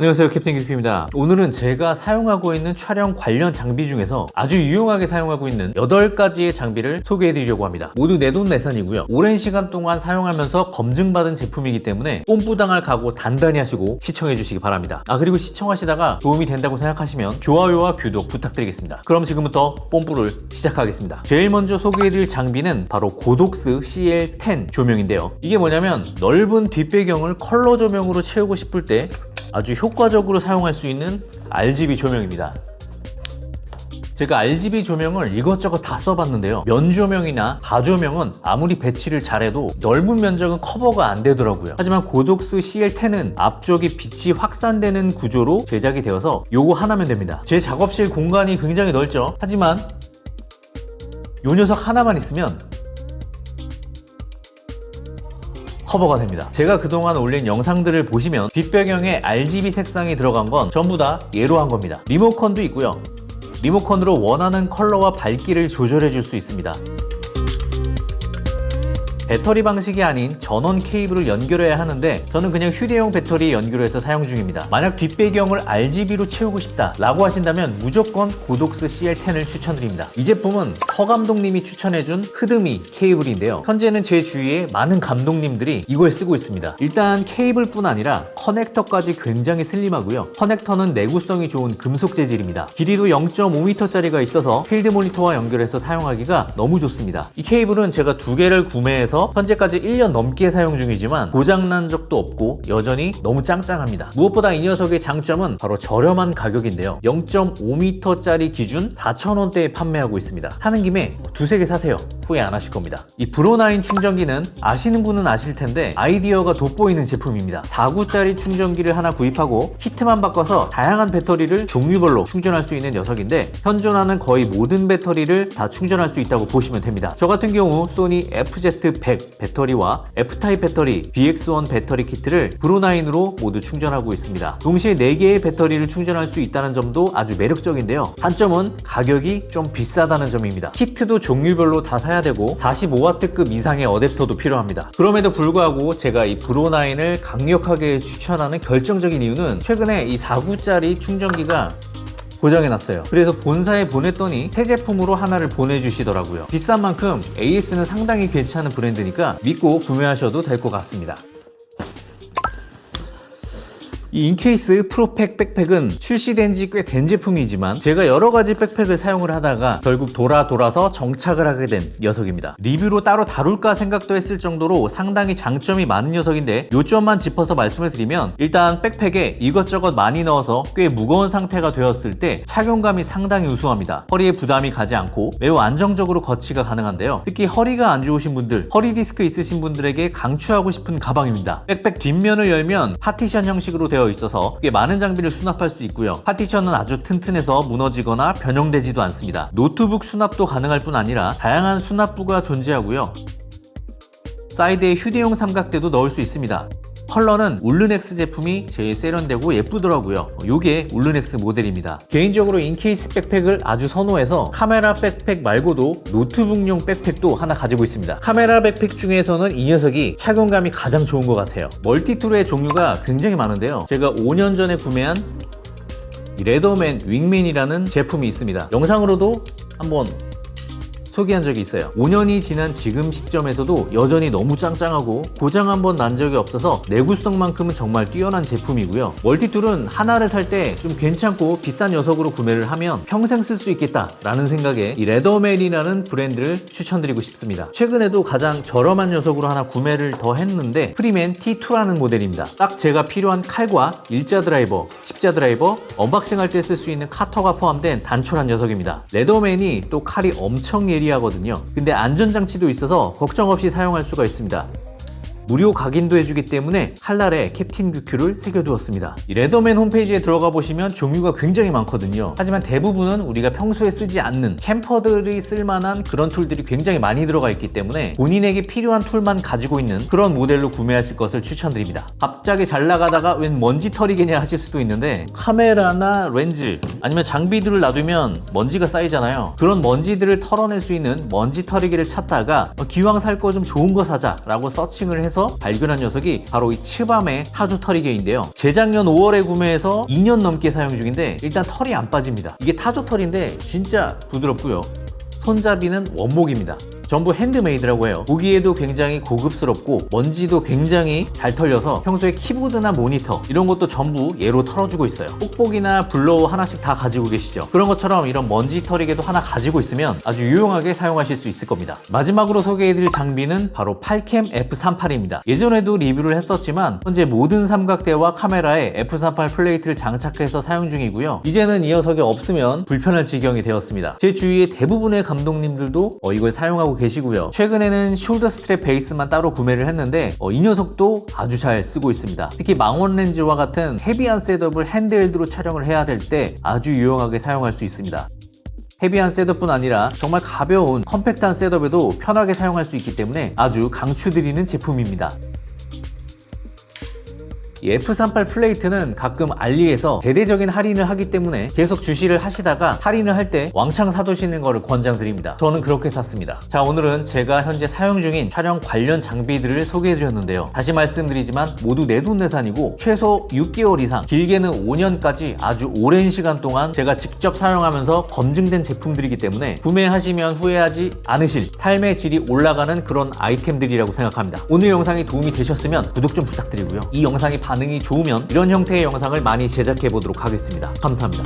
안녕하세요 캡틴 큐큐입니다. 오늘은 제가 사용하고 있는 촬영 관련 장비 중에서 아주 유용하게 사용하고 있는 8가지의 장비를 소개해 드리려고 합니다. 모두 내돈내산이고요. 오랜 시간 동안 사용하면서 검증받은 제품이기 때문에 뽐뿌당할 각오 단단히 하시고 시청해 주시기 바랍니다. 아 그리고 시청하시다가 도움이 된다고 생각하시면 좋아요와 구독 부탁드리겠습니다. 그럼 지금부터 뽐뿌를 시작하겠습니다. 제일 먼저 소개해 드릴 장비는 바로 고독스 CL10 조명인데요. 이게 뭐냐면 넓은 뒷배경을 컬러 조명으로 채우고 싶을 때 아주 효과적으로 사용할 수 있는 RGB 조명입니다. 제가 RGB 조명을 이것저것 다 써봤는데요. 면 조명이나 가조명은 아무리 배치를 잘해도 넓은 면적은 커버가 안 되더라고요. 하지만 고독스 CL10은 앞쪽이 빛이 확산되는 구조로 제작이 되어서 요거 하나면 됩니다. 제 작업실 공간이 굉장히 넓죠. 하지만 요 녀석 하나만 있으면 커버가 됩니다. 제가 그동안 올린 영상들을 보시면 뒷배경에 RGB 색상이 들어간 건 전부 다 얘로 한 겁니다. 리모컨도 있고요. 리모컨으로 원하는 컬러와 밝기를 조절해 줄 수 있습니다. 배터리 방식이 아닌 전원 케이블을 연결해야 하는데 저는 그냥 휴대용 배터리 연결해서 사용 중입니다. 만약 뒷배경을 RGB로 채우고 싶다 라고 하신다면 무조건 고독스 CL10을 추천드립니다. 이 제품은 서 감독님이 추천해준 흐드미 케이블인데요. 현재는 제 주위에 많은 감독님들이 이걸 쓰고 있습니다. 일단 케이블뿐 아니라 커넥터까지 굉장히 슬림하고요. 커넥터는 내구성이 좋은 금속 재질입니다. 길이도 0.5m짜리가 있어서 필드 모니터와 연결해서 사용하기가 너무 좋습니다. 이 케이블은 제가 두 개를 구매해서 현재까지 1년 넘게 사용 중이지만 고장난 적도 없고 여전히 너무 짱짱합니다. 무엇보다 이 녀석의 장점은 바로 저렴한 가격인데요. 0.5m짜리 기준 4,000원대에 판매하고 있습니다. 사는 김에 두세 개 사세요. 후회 안 하실 겁니다. 이 브로9 충전기는 아시는 분은 아실 텐데 아이디어가 돋보이는 제품입니다. 4구짜리 충전기를 하나 구입하고 히트만 바꿔서 다양한 배터리를 종류별로 충전할 수 있는 녀석인데 현존하는 거의 모든 배터리를 다 충전할 수 있다고 보시면 됩니다. 저 같은 경우 소니 FZ100 배터리와 F타입 배터리, BX1 배터리 키트를 브로9으로 모두 충전하고 있습니다. 동시에 4개의 배터리를 충전할 수 있다는 점도 아주 매력적인데요. 단점은 가격이 좀 비싸다는 점입니다. 키트도 종류별로 다 사야 되고 45W급 이상의 어댑터도 필요합니다. 그럼에도 불구하고 제가 이 브로9을 강력하게 추천하는 결정적인 이유는 최근에 이 4구짜리 충전기가 고장해놨어요. 그래서 본사에 보냈더니 새 제품으로 하나를 보내주시더라고요. 비싼 만큼 AS는 상당히 괜찮은 브랜드니까 믿고 구매하셔도 될 것 같습니다. 이 인케이스 프로팩 백팩은 출시된 지 꽤 된 제품이지만 제가 여러 가지 백팩을 사용을 하다가 결국 돌아 돌아서 정착을 하게 된 녀석입니다. 리뷰로 따로 다룰까 생각도 했을 정도로 상당히 장점이 많은 녀석인데 요점만 짚어서 말씀을 드리면 일단 백팩에 이것저것 많이 넣어서 꽤 무거운 상태가 되었을 때 착용감이 상당히 우수합니다. 허리에 부담이 가지 않고 매우 안정적으로 거치가 가능한데요. 특히 허리가 안 좋으신 분들, 허리 디스크 있으신 분들에게 강추하고 싶은 가방입니다. 백팩 뒷면을 열면 파티션 형식으로 되어 있어서 꽤 많은 장비를 수납할 수 있고요. 파티션은 아주 튼튼해서 무너지거나 변형되지도 않습니다. 노트북 수납도 가능할 뿐 아니라 다양한 수납부가 존재하고요. 사이드에 휴대용 삼각대도 넣을 수 있습니다. 컬러는 울르넥스 제품이 제일 세련되고 예쁘더라고요. 요게 울르넥스 모델입니다. 개인적으로 인케이스 백팩을 아주 선호해서 카메라 백팩 말고도 노트북용 백팩도 하나 가지고 있습니다. 카메라 백팩 중에서는 이 녀석이 착용감이 가장 좋은 것 같아요. 멀티툴의 종류가 굉장히 많은데요. 제가 5년 전에 구매한 이 레더맨 윙맨이라는 제품이 있습니다. 영상으로도 한번 소개한 적이 있어요. 5년이 지난 지금 시점에서도 여전히 너무 짱짱하고 고장 한 번 난 적이 없어서 내구성만큼은 정말 뛰어난 제품이고요. 멀티툴은 하나를 살 때 좀 괜찮고 비싼 녀석으로 구매를 하면 평생 쓸 수 있겠다라는 생각에 이 레더맨이라는 브랜드를 추천드리고 싶습니다. 최근에도 가장 저렴한 녀석으로 하나 구매를 더 했는데 프리맨 T2라는 모델입니다. 딱 제가 필요한 칼과 일자 드라이버, 십자 드라이버, 언박싱 할 때 쓸 수 있는 카터가 포함된 단촐한 녀석입니다. 레더맨이 또 칼이 엄청 예 리하거든요. 근데 안전장치도 있어서 걱정 없이 사용할 수가 있습니다. 무료 각인도 해주기 때문에 칼날에 캡틴 큐큐를 새겨두었습니다. 이 레더맨 홈페이지에 들어가 보시면 종류가 굉장히 많거든요. 하지만 대부분은 우리가 평소에 쓰지 않는 캠퍼들이 쓸만한 그런 툴들이 굉장히 많이 들어가 있기 때문에 본인에게 필요한 툴만 가지고 있는 그런 모델로 구매하실 것을 추천드립니다. 갑자기 잘 나가다가 웬 먼지털이겠냐 하실 수도 있는데 카메라나 렌즈 아니면 장비들을 놔두면 먼지가 쌓이잖아요. 그런 먼지들을 털어낼 수 있는 먼지 털이기를 찾다가 어, 기왕 살 거 좀 좋은 거 사자 라고 서칭을 해서 찾아서 발견한 녀석이 바로 이 츠밤의 타조 털이개인데요. 재작년 5월에 구매해서 2년 넘게 사용 중인데 일단 털이 안 빠집니다. 이게 타조 털인데 진짜 부드럽고요. 손잡이는 원목입니다. 전부 핸드메이드라고 해요. 보기에도 굉장히 고급스럽고 먼지도 굉장히 잘 털려서 평소에 키보드나 모니터 이런 것도 전부 얘로 털어주고 있어요. 뽁뽁이나 블로우 하나씩 다 가지고 계시죠. 그런 것처럼 이런 먼지 털이개도 하나 가지고 있으면 아주 유용하게 사용하실 수 있을 겁니다. 마지막으로 소개해드릴 장비는 바로 팔캠 F38입니다. 예전에도 리뷰를 했었지만 현재 모든 삼각대와 카메라에 F38 플레이트를 장착해서 사용 중이고요. 이제는 이 녀석이 없으면 불편할 지경이 되었습니다. 제 주위의 대부분의 감독님들도 어, 이걸 사용하고 계시고요. 최근에는 숄더 스트랩 베이스만 따로 구매를 했는데 어, 이 녀석도 아주 잘 쓰고 있습니다. 특히 망원 렌즈와 같은 헤비한 셋업을 핸드헬드로 촬영을 해야 될 때 아주 유용하게 사용할 수 있습니다. 헤비한 셋업뿐 아니라 정말 가벼운 컴팩트한 셋업에도 편하게 사용할 수 있기 때문에 아주 강추드리는 제품입니다. 이 F38 플레이트는 가끔 알리에서 대대적인 할인을 하기 때문에 계속 주시를 하시다가 할인을 할 때 왕창 사두시는 것을 권장드립니다. 저는 그렇게 샀습니다. 자, 오늘은 제가 현재 사용 중인 촬영 관련 장비들을 소개해드렸는데요. 다시 말씀드리지만 모두 내돈내산이고 최소 6개월 이상, 길게는 5년까지 아주 오랜 시간 동안 제가 직접 사용하면서 검증된 제품들이기 때문에 구매하시면 후회하지 않으실 삶의 질이 올라가는 그런 아이템들이라고 생각합니다. 오늘 영상이 도움이 되셨으면 구독 좀 부탁드리고요. 이 영상이 반응이 좋으면 이런 형태의 영상을 많이 제작해 보도록 하겠습니다. 감사합니다.